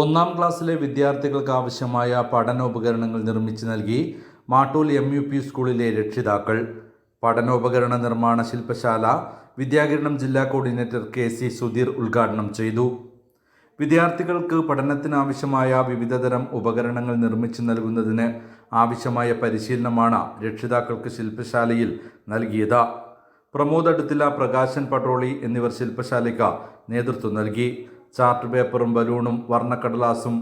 ഒന്നാം ക്ലാസ്സിലെ വിദ്യാർത്ഥികൾക്ക് ആവശ്യമായ പഠനോപകരണങ്ങൾ നിർമ്മിച്ചു നൽകി മാട്ടൂൽ എം യു പി സ്കൂളിലെ രക്ഷിതാക്കൾ. പഠനോപകരണ നിർമ്മാണ ശില്പശാല വിദ്യാകിരണം ജില്ലാ കോർഡിനേറ്റർ കെ സി സുധീർ ഉദ്ഘാടനം ചെയ്തു. വിദ്യാർത്ഥികൾക്ക് പഠനത്തിനാവശ്യമായ വിവിധതരം ഉപകരണങ്ങൾ നിർമ്മിച്ചു നൽകുന്നതിന് ആവശ്യമായ പരിശീലനമാണ് രക്ഷിതാക്കൾക്ക് ശില്പശാലയിൽ നൽകിയത്. പ്രമോദ് അടുത്തില പ്രകാശൻ പട്രോളി എന്നിവർ ശില്പശാലയ്ക്ക് നേതൃത്വം നൽകി. ചാർട്ട് പേപ്പറും ബലൂണും വർണക്കടലാസും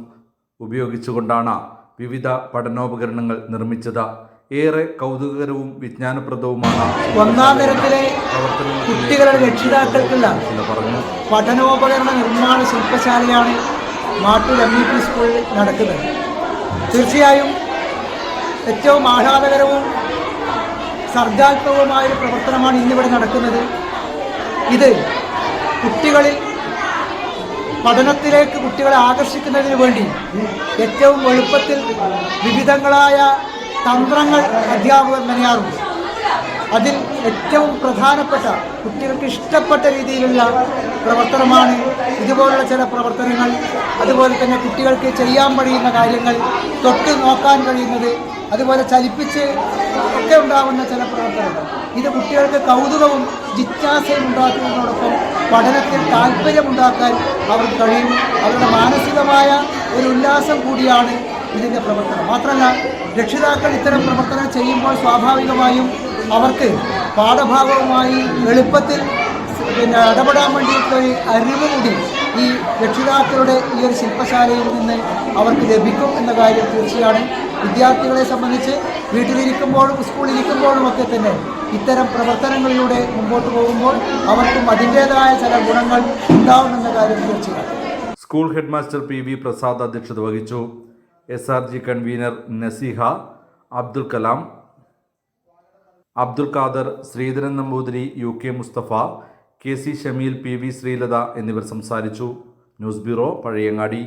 ഉപയോഗിച്ചുകൊണ്ടാണ് വിവിധ പഠനോപകരണങ്ങൾ നിർമ്മിച്ചത്. ഏറെ കൗതുകകരവും വിജ്ഞാനപ്രദവുമാണ് ഒന്നാം തരത്തിലെ കുട്ടികളുടെ രക്ഷിതാക്കൾക്കുള്ള പറഞ്ഞു. പഠനോപകരണ നിർമ്മാണ ശില്പശാലയാണ് മാട്ടൂർ എം ഇ പി സ്കൂളിൽ നടക്കുന്നത്. തീർച്ചയായും ഏറ്റവും ആഹ്ലാദകരവും സർഗാത്മകവുമായ ഒരു പ്രവർത്തനമാണ് ഇന്നിവിടെ നടക്കുന്നത്. ഇത് കുട്ടികളിൽ പഠനത്തിലേക്ക് കുട്ടികളെ ആകർഷിക്കുന്നതിന് വേണ്ടി ഏറ്റവും എളുപ്പത്തിൽ വിവിധങ്ങളായ തന്ത്രങ്ങൾ അധ്യാപകർ മെനയാറുണ്ട്. അതിൽ ഏറ്റവും പ്രധാനപ്പെട്ട കുട്ടികൾക്ക് ഇഷ്ടപ്പെട്ട രീതിയിലുള്ള പ്രവർത്തനമാണ് ഇതുപോലുള്ള ചില പ്രവർത്തനങ്ങൾ. അതുപോലെ തന്നെ കുട്ടികൾക്ക് ചെയ്യാൻ കഴിയുന്ന കാര്യങ്ങൾ തൊട്ട് നോക്കാൻ കഴിയുന്നത് അതുപോലെ ചലിപ്പിച്ച് ഒക്കെ ഉണ്ടാകുന്ന ചില പ്രവർത്തനങ്ങൾ. ഇത് കുട്ടികൾക്ക് കൗതുകവും ജിജ്ഞാസയും ഉണ്ടാക്കുന്നതിനോടൊപ്പം പഠനത്തിൽ താല്പര്യമുണ്ടാക്കാൻ അവർക്ക് കഴിയും. അവരുടെ മാനസികമായ ഒരു ഉല്ലാസം കൂടിയാണ് ഇതിന്റെ പ്രവർത്തനം. മാത്രമല്ല രക്ഷിതാക്കൾ ഇത്തരം പ്രവർത്തനം ചെയ്യുമ്പോൾ സ്വാഭാവികമായും അവർക്ക് പാഠഭാഗവുമായി എളുപ്പത്തിൽ പിന്നെ ഇടപെടാൻ വേണ്ടിയിട്ടുള്ളൊരു അറിവ് കൂടി ഈ രക്ഷിതാക്കളുടെ ഈ ഒരു ശില്പശാലയിൽ നിന്ന് അവർക്ക് ലഭിക്കും എന്ന കാര്യം തീർച്ചയാണ്. വിദ്യാർത്ഥികളെ സംബന്ധിച്ച് വീട്ടിലിരിക്കുമ്പോഴും സ്കൂളിലിരിക്കുമ്പോഴും ഒക്കെ തന്നെ ഇത്തരം പ്രവർത്തനങ്ങളിലൂടെ മുമ്പോട്ട് പോകുമ്പോൾ അവർക്കും അതിന്റേതായ ചില ഗുണങ്ങൾ ഉണ്ടാവുമെന്ന കാര്യം തീർച്ചയാണ് school head master P V Prasad അധ്യക്ഷത വഹിച്ചു. S R G convener Naseeha Abdul Kalam Abdul Khader Sreedharan Namboothiri U K Musthafa K C Shameel P V Sreelatha എന്നിവർ സംസാരിച്ചു. News bureau Pazhayangadi.